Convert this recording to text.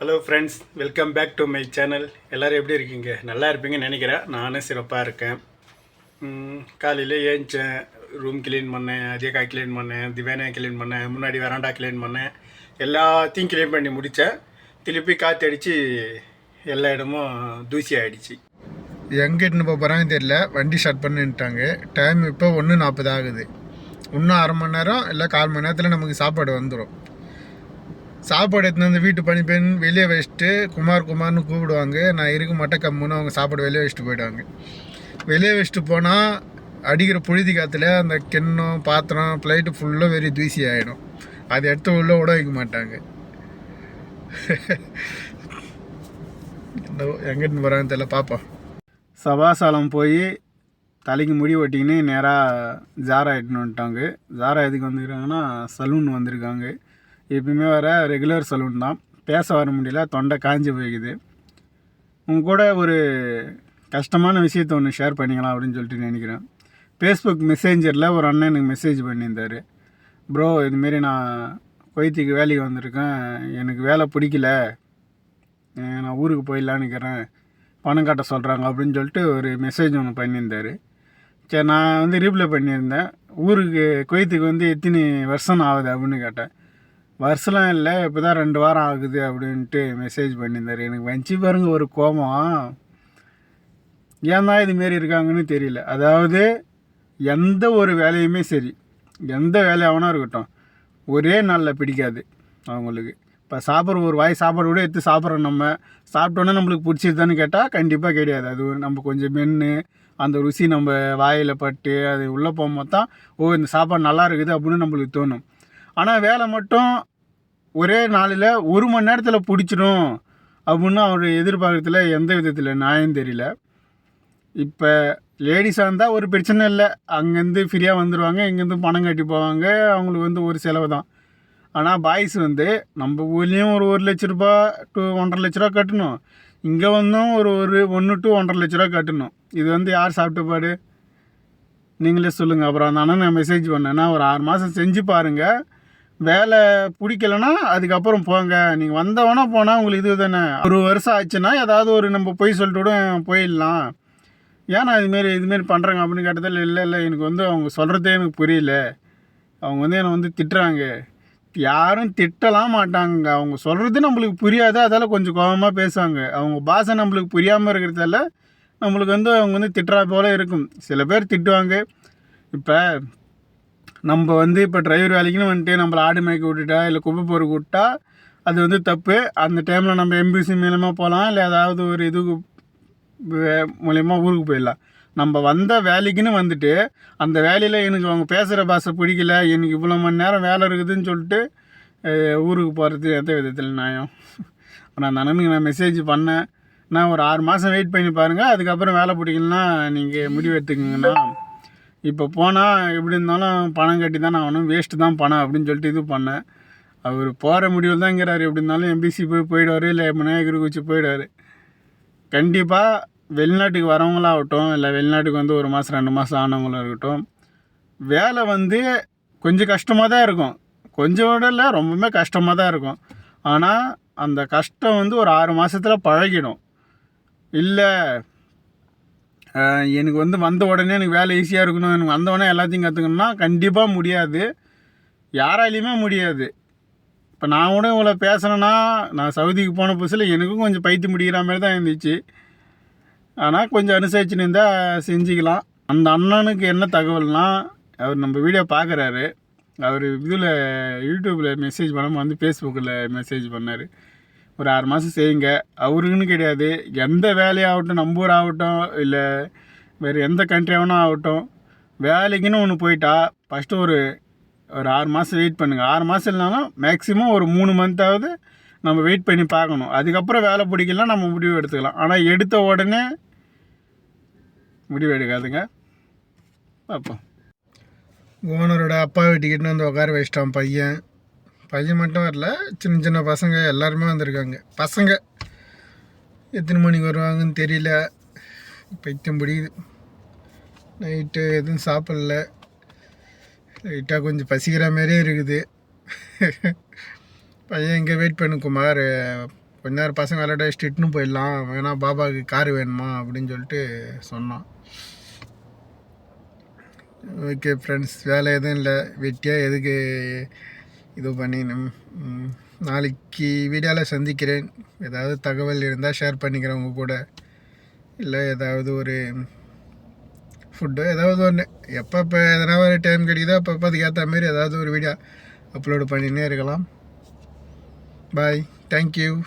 Hello friends welcome back to my channel எல்லோரும் எப்படி இருக்கீங்க? நல்லா இருப்பீங்கன்னு நினைக்கிறேன். நானும் சிறப்பாக இருக்கேன். காலையில் ஏஞ்சேன். ரூம் க்ளீன் பண்ணேன் அதிகா க்ளீன் பண்ணேன் திவேனா க்ளீன் பண்ணேன் முன்னாடி வராண்டா க்ளீன் பண்ணேன். எல்லாத்தையும் க்ளீன் பண்ணி முடித்தேன் திருப்பி காற்று அடித்து எல்லா இடமும் தூசி ஆகிடுச்சு எங்கிட்டு இட்டுன்னு போக போகிறாங்கன்னு தெரியல. வண்டி ஸ்டார்ட் பண்ணிட்டாங்க. டைம் இப்போ ஒன்று நாற்பது ஆகுது. இன்னும் அரை மணி நேரம் இல்லை கால் மணி நேரத்தில் நமக்கு சாப்பாடு வந்துடும் சாப்பாடு எடுத்துன்னு வந்து வீட்டு பணி பெண் வெளியே வச்சுட்டு குமார் குமார்னு கூப்பிடுவாங்க. நான் இருக்க மாட்டேன் கம்முன்னு அவங்க சாப்பாடு வெளியே வச்சுட்டு போயிடுவாங்க. வெளியே வச்சுட்டு போனால் அடிக்கிற புழுதி காற்றுல அந்த கிண்ணம் பாத்திரம் பிளைட்டு ஃபுல்லாக வெறி தூசி ஆகிடும் அது எடுத்து உள்ளே விட வைக்க மாட்டாங்க. எங்கிட்டு போகிறாங்கன்னு தெரியல பார்ப்போம் சபாசாலம் போய் தலைக்கு முடி ஒட்டிக்கினே நேராக ஜாரா எட்டுன்னு வந்துட்டாங்க. ஜாரா எதுக்கு வந்துருக்காங்கன்னா சலூன் வந்திருக்காங்க. எப்பயுமே வர ரெகுலர் சலூன் தான். பேச வர முடியல தொண்டை காஞ்சி போய்க்குது. உங்கள் கூட ஒரு கஷ்டமான விஷயத்த ஒன்று ஷேர் பண்ணிக்கலாம் அப்படின்னு சொல்லிட்டு நினைக்கிறேன். ஃபேஸ்புக் மெசேஞ்சரில் ஒரு அண்ணன் எனக்கு மெசேஜ் பண்ணியிருந்தார். ப்ரோ இதுமாரி நான் கொய்த்துக்கு வேலைக்கு வந்திருக்கேன். எனக்கு வேலை பிடிக்கல. நான் ஊருக்கு போயிடலான்னு இருக்கிறேன் பணம் கட்ட சொல்கிறாங்க அப்படின்னு சொல்லிட்டு ஒரு மெசேஜ் ஒன்று பண்ணியிருந்தார். சரி நான் வந்து ரீப்ளை பண்ணியிருந்தேன். ஊருக்கு குவைத்துக்கு வந்து எத்தனை வருஷம் ஆகுது? அப்படின்னு கேட்டேன். வருஷம்லாம் இல்லை இப்போ தான் ரெண்டு வாரம் ஆகுது அப்படின்ட்டு மெசேஜ் பண்ணியிருந்தார். எனக்கு வஞ்சி பாருங்க ஒரு கோபம். ஏன் தான் இதுமாரி இருக்காங்கன்னு தெரியல. அதாவது எந்த ஒரு வேலையுமே சரி. எந்த வேலையாகனா இருக்கட்டும். ஒரே நாளில் பிடிக்காது அவங்களுக்கு. இப்போ சாப்பிட்ற ஒரு வாய் சாப்பாடு கூட எடுத்து சாப்பிட்றோம் நம்ம. சாப்பிட்டோன்னே நம்மளுக்கு பிடிச்சிருதான்னு கேட்டால் கண்டிப்பாக கிடையாது. அது நம்ம கொஞ்சம் மென்று அந்த ருசி நம்ம வாயில் பட்டு அது உள்ளே போகும்போது தான் ஓ இந்த சாப்பாடு நல்லா இருக்குது அப்படின்னு நம்மளுக்கு தோணும். ஆனால் வேலை மட்டும் ஒரே நாளில் ஒரு மணி நேரத்தில் பிடிச்சிடும் அப்படின்னு அவர் எதிர்பார்க்கறதுல எந்த விதத்தில் நியாயம் தெரியல. இப்போ லேடிஸாக இருந்தால் ஒரு பிரச்சனை இல்லை. அங்கேருந்து ஃப்ரீயாக வந்துடுவாங்க இங்கேருந்து பணம் கட்டி போவாங்க அவங்களுக்கு வந்து ஒரு செலவு தான் ஆனால் பாய்ஸ் வந்து நம்ம ஊர்லேயும் ஒரு ஒரு லட்ச ரூபா டு ஒன்றரை லட்ச ரூபா கட்டணும். இங்கே வந்தும் ஒரு ஒரு ஒன்று டு ஒன்றரை லட்ச ரூபா கட்டணும். இது வந்து யார் சாப்பிட்ட பாடு? நீங்களே சொல்லுங்கள் அப்புறம் அந்த அண்ணன் நான் மெசேஜ் பண்ணேன்னா ஒரு ஆறு மாதம் செஞ்சு பாருங்கள் வேலை பிடிக்கலன்னா அதுக்கப்புறம் போங்க. நீங்கள் வந்தவொன்னே போனால் உங்களுக்கு இது தானே. ஒரு வருஷம் ஆச்சுன்னா ஏதாவது ஒரு நம்ம போய் சொல்லிட்டு கூட போயிடலாம். ஏன்னா இதுமாரி இதுமாரி பண்ணுறாங்க அப்படின்னு கேட்டதில் இல்லை இல்லை எனக்கு வந்து அவங்க சொல்கிறதே எனக்கு புரியல. அவங்க வந்து என்னை வந்து திட்டுறாங்க. யாரும் திட்டலாம் மாட்டாங்க அவங்க சொல்கிறது நம்மளுக்கு புரியாது. அதால் கொஞ்சம் கோபமாக பேசுவாங்க. அவங்க பாஷை நம்மளுக்கு புரியாமல் இருக்கிறதால நம்மளுக்கு வந்து அவங்க வந்து திட்டுறா போல இருக்கும். சில பேர் திட்டுவாங்க. இப்போ நம்ம வந்து இப்போ டிரைவர் வேலைக்குன்னு வந்துட்டு நம்மளை ஆடு மேய்க்க விட்டுட்டா இல்லை குப்பை பொறுக்க விட்டா அது வந்து தப்பு. அந்த டைமில் நம்ம எம்பிசி மூலமாக போகலாம் இல்லை ஏதாவது ஒரு இதுக்கு மூலயமா ஊருக்கு போயிடலாம். நம்ம வந்த வேலைக்குன்னு வந்துட்டு அந்த வேலையில் எனக்கு அவங்க பேசுகிற பாஷை பிடிக்கல எனக்கு இவ்வளோ மணி நேரம் வேலை இருக்குதுன்னு சொல்லிட்டு ஊருக்கு போகிறது எந்த விதத்தில் நியாயம்? நான் அந்த அண்ணனுக்கு நான் மெசேஜ் பண்ணேன். நான் ஒரு ஆறு மாதம் வெயிட் பண்ணி பாருங்கள் அதுக்கப்புறம் வேலை பிடிக்கலன்னா நீங்கள் முடிவு எடுத்துக்கங்கண்ணா. இப்போ போனால் எப்படி இருந்தாலும் பணம் கட்டி தான் ஆகணும் வேஸ்ட்டு தான் பணம் அப்படின்னு சொல்லிட்டு இது பண்ணேன். அவர் போகிற முடிவில் தான்ங்கிறாரு எப்படி இருந்தாலும் எம்பிசி போய் போயிடுவார் இல்லை விநாயகர் குச்சி போயிடுவார். கண்டிப்பாக வெளிநாட்டுக்கு வரவங்களாகட்டும் இல்லை வெளிநாட்டுக்கு வந்து ஒரு மாதம் ரெண்டு மாதம் ஆனவங்களும் இருக்கட்டும் வேலை வந்து கொஞ்சம் கஷ்டமாக தான் இருக்கும். கொஞ்சம் விட இல்லை ரொம்பவுமே கஷ்டமாக தான் இருக்கும். ஆனால் அந்த கஷ்டம் வந்து ஒரு ஆறு மாதத்தில் பழகிடும். இல்லை எனக்கு வந்து வந்த உடனே எனக்கு வேலை ஈஸியாக இருக்கணும். எனக்கு வந்த உடனே எல்லாத்தையும் கற்றுக்கணும்னா கண்டிப்பாக முடியாது. யாராலையுமே முடியாது. இப்போ நான் கூட இவ்வளோ பேசுனேன்னா நான் சவுதிக்கு போன புதுசில் எனக்கும் கொஞ்சம் பைத்து முடிக்கிற மாதிரி தான் இருந்துச்சு. ஆனால் கொஞ்சம் அனுசரிச்சுன்னு இருந்தால் செஞ்சுக்கலாம். அந்த அண்ணனுக்கு என்ன தகவல்னால் அவர் நம்ம வீடியோ பார்க்குறாரு அவர் இதில் யூடியூப்பில் மெசேஜ் பண்ணாமல் வந்து ஃபேஸ்புக்கில் மெசேஜ் பண்ணார். ஒரு ஆறு மாதம் செய்யுங்க. அவருக்குன்னு கிடையாது. எந்த வேலையாகட்டும் நம்ம ஊர் ஆகட்டும் இல்லை வேறு எந்த கண்ட்ரி ஆகட்டும் வேலைக்குன்னு ஒன்று போயிட்டா ஃபஸ்ட்டு ஒரு ஒரு ஆறு மாதம் வெயிட் பண்ணுங்கள் ஆறு மாதம் இல்லைனாலும் மேக்ஸிமம் ஒரு மூணு மந்த்தாவது நம்ம வெயிட் பண்ணி பார்க்கணும். அதுக்கப்புறம் வேலை பிடிக்கலாம் நம்ம முடிவு எடுத்துக்கலாம். ஆனால் எடுத்த உடனே முடிவு எடுக்காதுங்க. பார்ப்போம். ஓனரோட அப்பா வீட்டுக்கிட்டு வந்து உட்கார வச்சிட்டான் பையன். பையன் மட்டும் வரல சின்ன சின்ன பசங்க எல்லாருமே வந்திருக்காங்க. பசங்க எத்தனை மணிக்கு வருவாங்கன்னு தெரியல. பைத்தியம் பிடிக்குது நைட்டு எதுவும் சாப்பிடல. லைட்டாக கொஞ்சம் பசிக்கிற மாதிரியே இருக்குது. பையன் இங்கே வெயிட் பண்ணு குமார். கொஞ்ச நேரம் பசங்க விளையாட ஸ்ட்ரிட்னு போயிடலாம். வேணா பாபாவுக்கு கார் வேணுமா அப்படின்னு சொல்லிட்டு சொன்னான். ஓகே ஃப்ரெண்ட்ஸ் வேலை எதுவும் இல்லை. வெட்டியாக எதுக்கு இது பண்ணி நம்- நாளைக்கு வீடியோவில் சந்திக்கிறேன். ஏதாவது தகவல் இருந்தால் ஷேர் பண்ணிக்கிறேன் உங்கள் கூட. இல்லை ஏதாவது ஒரு ஃபுட்டோ ஏதாவது ஒன்று எப்பப்போ எதனா ஒரு டைம் கிடைக்குதோ அப்பப்போ அதுக்கு ஏற்ற மாதிரி ஏதாவது ஒரு வீடியோ அப்லோடு பண்ணினே இருக்கலாம். Bye thank you